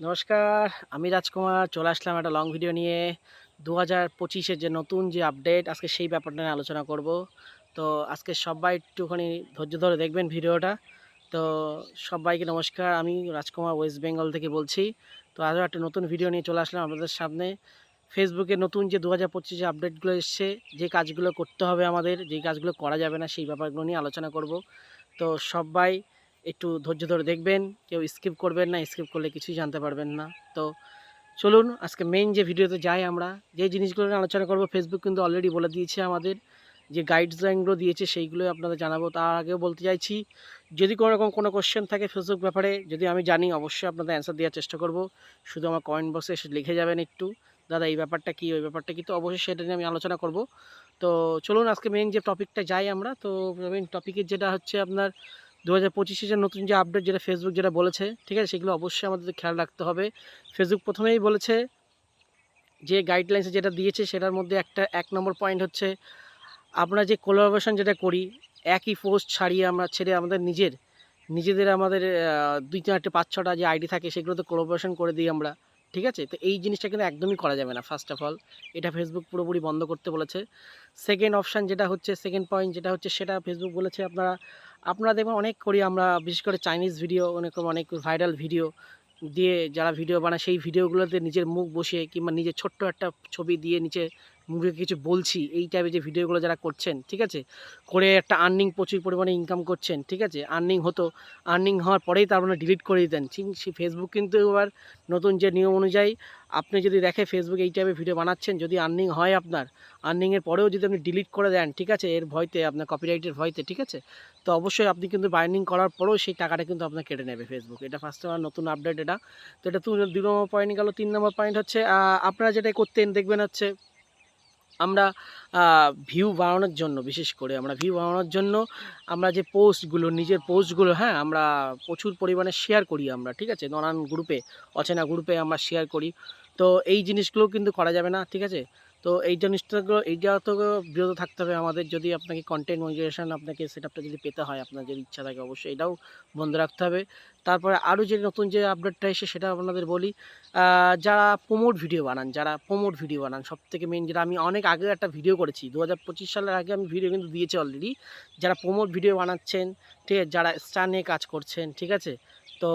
নমস্কার, আমি রাজকুমার, চলে আসলাম একটা লং ভিডিও নিয়ে। দু হাজার পঁচিশের যে নতুন যে আপডেট আজকে সেই ব্যাপারটা নিয়ে আলোচনা করব। তো আজকে সবাই একটুখানি ধৈর্য ধরে দেখবেন ভিডিওটা তো সবাইকে নমস্কার, আমি রাজকুমার ওয়েস্ট বেঙ্গল থেকে বলছি। তো আরও একটা নতুন ভিডিও নিয়ে চলে আসলাম আপনাদের সামনে। ফেসবুকে নতুন যে দু হাজার পঁচিশে আপডেটগুলো এসছে, যে কাজগুলো করতে হবে আমাদের, যে কাজগুলো করা যাবে না, সেই ব্যাপারগুলো নিয়ে আলোচনা করব। তো সবাই একটু ধৈর্য ধরে দেখবেন, কেউ স্কিপ করবেন না স্কিপ করলে কিছুই জানতে পারবেন না। তো চলুন, আজকে মেইন যে ভিডিওতে যাই আমরা, যে জিনিসগুলো আলোচনা করব ফেসবুক কিন্তু অলরেডি বলে দিয়েছে আমাদের, যে গাইডলাইনগুলো দিয়েছে, সেইগুলোই আপনাদের জানাব। তার আগেও বলতে চাইছি, যদি কোনো রকম কোনো কোশ্চেন থাকে ফেসবুক ব্যাপারে, যদি আমি জানি, অবশ্যই আপনাদের অ্যান্সার দেওয়ার চেষ্টা করব। শুধু আমার কমেন্ট বক্সে এসে লিখে যাবেন একটু, দাদা, এই ব্যাপারটা কী, ওই ব্যাপারটা কী? তো অবশ্যই সেটা নিয়ে আমি আলোচনা করব। তো চলুন, আজকে মেইন যে টপিকটা যাই আমরা, তো মেইন টপিকের যেটা হচ্ছে আপনার দু হাজার পঁচিশে যে নতুন যে আপডেট যেটা ফেসবুক যেটা বলেছে, ঠিক আছে, সেগুলো অবশ্যই আমাদের খেয়াল রাখতে হবে। ফেসবুক প্রথমেই বলেছে যে গাইডলাইন্সে যেটা দিয়েছে সেটার মধ্যে একটা, এক নম্বর পয়েন্ট হচ্ছে আমরা যে কোলাবোরেশন যেটা করি, একই পোস্ট ছাড়িয়ে আমরা ছেড়ে আমাদের নিজের, নিজেদের আমাদের দুই চারটে পাঁচ ছটা যে আইডি থাকে সেগুলোতে কোলাবোরেশন করে দিই আমরা, ঠিক আছে? তো এই জিনিসটা কিন্তু একদমই করা যাবে না ফার্স্ট অফ অল এটা ফেসবুক পুরোপুরি বন্ধ করতে বলেছে। সেকেন্ড অপশান যেটা হচ্ছে সেকেন্ড পয়েন্ট যেটা হচ্ছে, সেটা ফেসবুক বলেছে আপনারা আপনারা দেখবেন অনেক করি আমরা, বিশেষ করে চাইনিজ ভিডিও অনেক অনেক ভাইরাল ভিডিও দিয়ে যারা ভিডিও বানায়, সেই ভিডিওগুলোতে নিজের মুখ বসিয়ে কিংবা নিজের ছোট্ট একটা ছবি দিয়ে নিচে মুখে কিছু বলছি, এই টাইপের যে ভিডিওগুলো যারা করছেন, ঠিক আছে? করে একটা আর্নিং প্রচুর পরিমাণে ইনকাম করছেন, ঠিক আছে? আর্নিং হতো আর্নিং হওয়ার পরেই তার মানে ডিলিট করে দিতেন। সেই ফেসবুক কিন্তু এবার নতুন যে নিয়ম অনুযায়ী আপনি যদি দেখে ফেসবুক এই টাইপের ভিডিও বানাচ্ছেন, যদি আর্নিং হয় আপনার আর্নিংয়ের পরেও যদি আপনি ডিলিট করে দেন, ঠিক আছে? এর ভয়তে, আপনার কপিরাইটের ভয়তে, ঠিক আছে? তো অবশ্যই আপনি কিন্তু বাইন্ডিং করার পরেও সেই টাকাটা কিন্তু আপনার কেটে নেবে ফেসবুক এটা ফার্স্ট আমার নতুন আপডেট এটা। তো এটা দু নম্বর পয়েন্ট গেল, তিন নম্বর পয়েন্ট হচ্ছে আপনারা যেটা করতেন, দেখবেন হচ্ছে আমরা ভিউ বাড়ানোর জন্য, বিশেষ করে আমরা ভিউ বাড়ানোর জন্য আমরা যে পোস্টগুলো নিজের পোস্টগুলো হ্যাঁ আমরা প্রচুর পরিমাণে শেয়ার করি আমরা, ঠিক আছে? নানান গ্রুপে অচেনা গ্রুপে আমরা শেয়ার করি। তো এই জিনিসগুলো কিন্তু করা যাবে না, ঠিক আছে? তো এই জিনিসটাগুলো এইটা তো বিরত থাকতে হবে আমাদের যদি আপনাকে কন্টেন্ট মনিটাইজেশন আপনাকে সেটআপটা যদি পেতে হয়, আপনার যদি ইচ্ছা থাকে অবশ্যই এটাও বন্ধ রাখতে হবে। তারপরে আরও যে নতুন যে আপডেটটা এসে সেটা আপনাদের বলি যারা প্রোমোট ভিডিও বানান, যারা প্রোমোট ভিডিও বানান সব থেকে মেন যেটা আমি অনেক আগে একটা ভিডিও করেছি দু হাজার পঁচিশ সালের আগে আমি ভিডিও কিন্তু দিয়েছি অলরেডি যারা প্রোমোট ভিডিও বানাচ্ছেন, ঠিক আছে, যারা স্টার নিয়ে কাজ করছেন, ঠিক আছে তো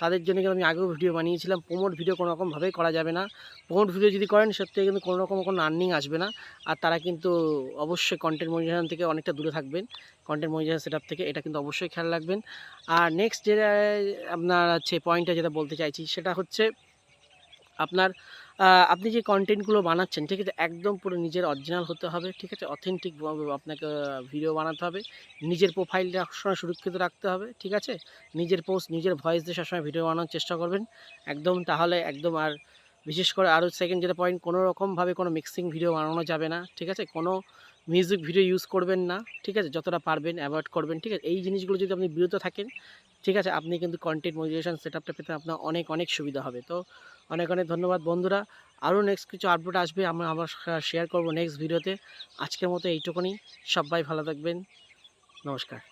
তাদের জন্য কিন্তু আমি আগেও ভিডিও বানিয়েছিলাম। প্রমোট ভিডিও কোনো রকমভাবেই করা যাবে না। প্রমোট ভিডিও যদি করেন সত্যি কিন্তু কোনো রকম কোনো আর্নিং আসবে না। আর তারা কিন্তু অবশ্যই কন্টেন্ট মনিটাইজেশন থেকে অনেকটা দূরে থাকবেন। কন্টেন্ট মনিটাইজেশন সেটআপ থেকে এটা কিন্তু অবশ্যই খেয়াল রাখবেন। আর নেক্সট যেটা আপনার হচ্ছে পয়েন্টটা যেটা বলতে চাইছি, সেটা হচ্ছে আপনার আপনি যে কন্টেন্টগুলো বানাচ্ছেন, ঠিক আছে, একদম পুরো নিজের অরিজিনাল হতে হবে, ঠিক আছে অথেন্টিক আপনাকে ভিডিও বানাতে হবে, নিজের প্রোফাইলটা সবসময় সুরক্ষিত রাখতে হবে, ঠিক আছে, নিজের পোস্ট নিজের ভয়েস দিয়ে সবসময় ভিডিও বানানোর চেষ্টা করবেন, একদম তাহলে একদম আর, বিশেষ করে আরও সেকেন্ড যেটা পয়েন্ট কোনো রকমভাবে কোনো মিক্সিং ভিডিও বানানো যাবে না, ঠিক আছে, কোনো মিউজিক ভিডিও ইউজ করবেন না, ঠিক আছে, যতটা পারবেন অ্যাভয়েড করবেন, ঠিক আছে, এই জিনিসগুলো যদি আপনি বিরত থাকেন, ঠিক আছে, আপনি কিন্তু কন্টেন্ট মডিটেশন সেট আপটা পেতে আপনার অনেক অনেক সুবিধা হবে, তো অনেক অনেক ধন্যবাদ বন্ধুরা। আরও নেক্সট কিছু আপডেট আসবে, আমরা আবার শেয়ার করব নেক্সট ভিডিওতে আজকের মতো এইটুকুনি। সবাই ভালো থাকবেন। নমস্কার।